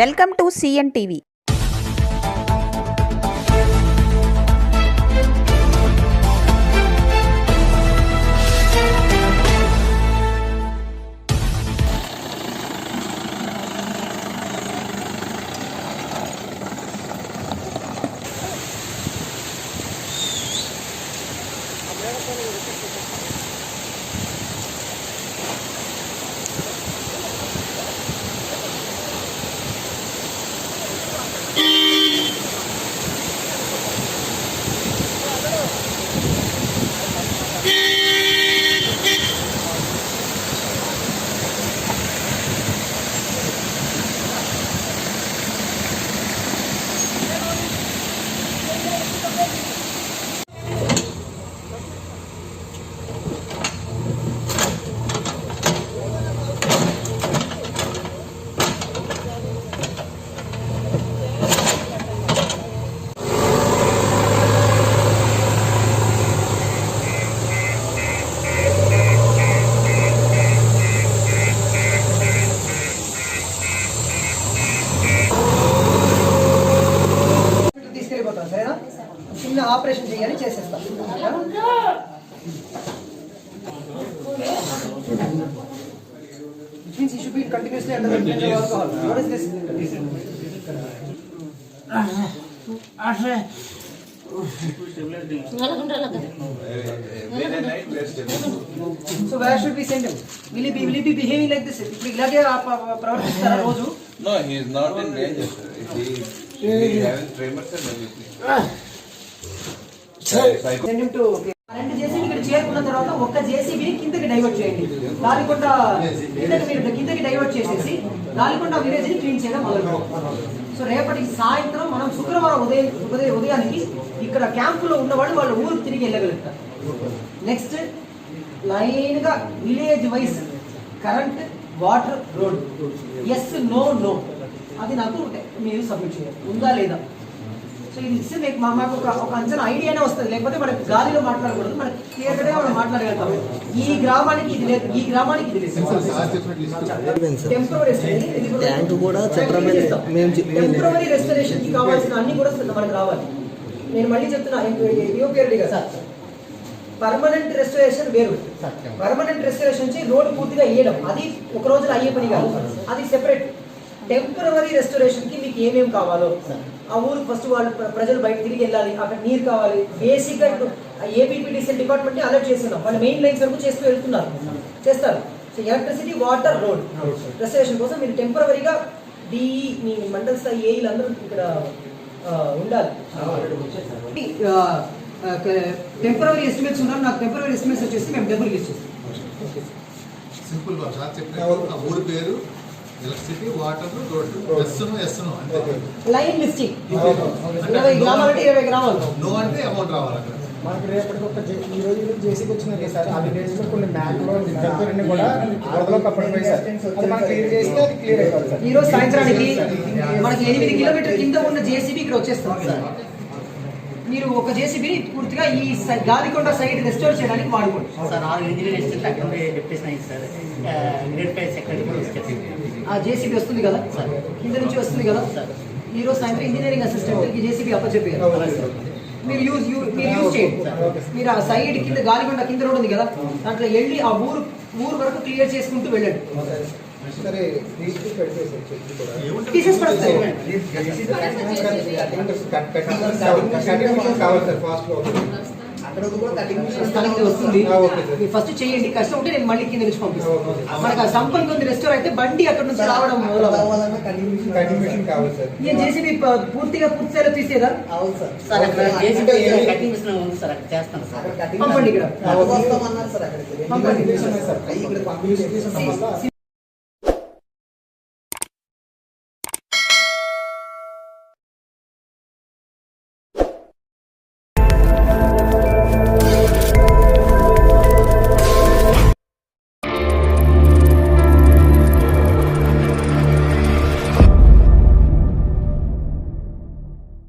Welcome to CN TV తీసుకెళ్ళిపోతాం సరేనా చిన్న operation చేయాలి చేసేస్తాం Which means you should be continuously under the influence of alcohol. What is this? ఇప్పుడు ఇలాగే ప్రవర్తిస్తారా రోజు రెండు జేసీబీ ఇక్కడ చేరుకున్న తర్వాత ఒక్క జేసీబీని కిందకి డైవర్ట్ చేయండి లాలికొండ కిందకి మీరు కిందకి డైవర్ట్ చేసేసి లాలికొండ విలేజ్ని క్లీన్ చేయడం మొదలు సో రేపటికి సాయంత్రం మనం శుక్రవారం ఉదయం ఉదయం ఉదయానికి ఇక్కడ క్యాంపులో ఉన్నవాళ్ళు వాళ్ళ ఊరు తిరిగి వెళ్ళగలుగుతారు నెక్స్ట్ లైన్గా village wise current water road yes no no అది నాకు మీరు సబ్మిట్ చేయాలి ఉందా లేదా సో ఇది ఇస్తే మీకు మా- మాకు ఒక ఒక అంచనా ఐడియానే వస్తుంది లేకపోతే మనకి గాలిలో మాట్లాడకూడదు మనకి క్లియర్గానే మనం మాట్లాడగలుగుతాం ఈ గ్రామానికి ఇది లేదు ఈ గ్రామానికి ఇది లేదు టెంపరీ రెస్టరేషన్కి కావాల్సిన అన్ని కూడా మనకు రావాలి నేను మళ్ళీ చెప్తున్నా యూపీఆర్డీ కదా పర్మనెంట్ రెస్టరేషన్ వేరు పర్మనెంట్ రెస్టరేషన్ రోడ్ పూర్తిగా వేయడం అది ఒక రోజులో అయ్యే పని కాదు అది సెపరేట్ టెంపరీ రెస్టరేషన్కి మీకు ఏమేమి కావాలో ఆ ఊరు ఫస్ట్ వాళ్ళు ప్ర- ప్రజలు బయట తిరిగి వెళ్ళాలి అక్కడ నీరు కావాలి బేసిక్గా ఇప్పుడు ఏపీపీడీసీఎల్ డిపార్ట్మెంట్ అలర్ట్ చేస్తున్నాం వాళ్ళు మెయిన్ లైన్స్ వరకు చేస్తూ వెళ్తున్నారు. చేస్తారు. So electricity water road restoration కోసం మీరు టెంపరీగా డిఈ మీ మండల స్థాయి ఏఈలు అందరూ ఇక్కడ ఉండాలి. టెంపరీ ఎస్టిమేట్స్ ఉన్నారు. నాకు టెంపరీ ఎస్టిమేట్స్ వచ్చేసి మేము డబ్బులు ఇచ్చేస్తాం సింపుల్ ఊరి పేరు ఎలక్ట్రిసిటీ వాటర్ రోడ్డు ఎస్ను ఎస్ను అంతే. Line listing. ఇరవై గ్రామాలు అంటే ఇరవై గ్రామాలు. నో అంటే అమౌంట్ రావాలి అక్కడ. మనకి రేపటికి ఒక ఈ రోజు జేసీకి వచ్చింది సార్. లో కొన్ని కూడా వరదలో సార్. అది మనం క్లియర్ చేస్తే అది క్లియర్ అయిపోతుంది సార్. ఈ రోజు సాయంత్రానికి మనకి ఎనిమిది కిలోమీటర్ కింద ఉన్న జేసీబీ ఇక్కడ వచ్చేస్తాం మీరు ఒక జేసీబీ పూర్తిగా ఈ గాలికొండ సైడ్ రెస్టోర్ చేయడానికి వాడుకోండి. సార్ ఆరు ఇంజనీర్ ఇన్స్టిట్యూట్ అక్కడ ఉండే డిప్యూషన్ అయింది సార్. గ్రేడ్ ఫైవ్ సెక్రటరీ కూడా చెప్పి ఆ జేసీబీ వస్తుంది కదా? కింద నుంచి వస్తుంది కదా? ఈ రోజు సాయంత్రం ఇంజనీరింగ్ అసిస్టెంట్ ఈ జేసీబీ అప్పచెప్పారు. మీరు యూజ్ మీరు యూజ్ చేయండి. మీరు ఆ సైడ్ కింద గాలికొండ కింద రోడ్ ఉంది కదా? దాంట్లో వెళ్ళి ఆ ఊరు ఊరు వరకు క్లియర్ చేసుకుంటూ వెళ్ళండి. సరే కూడా పడతాయి కావాలి సార్ ఫాస్ట్లో అక్కడ కూడా కటింగ్ స్థలానికి వస్తుంది ఆ, ఓకే సార్. మీరు ఫస్ట్ చేయండి కష్టం ఉంటే నేను మళ్ళీ కింద నుంచి పంపిస్తాను మనకు ఆ సంపల్ కొంది రెస్టోర్ అయితే బండి అక్కడ నుంచి రావడం. కటింగ్ కావాలి సార్ జేసీబీ ప- పూర్తిగా పూర్తి స్థాయిలో తీసేదా అవును సార్ కటింగ్ సార్ అక్కడ చేస్తాను సార్ పంపండి ఇక్కడ పంపించేసి సార్ ఇక్కడ పంపించేసి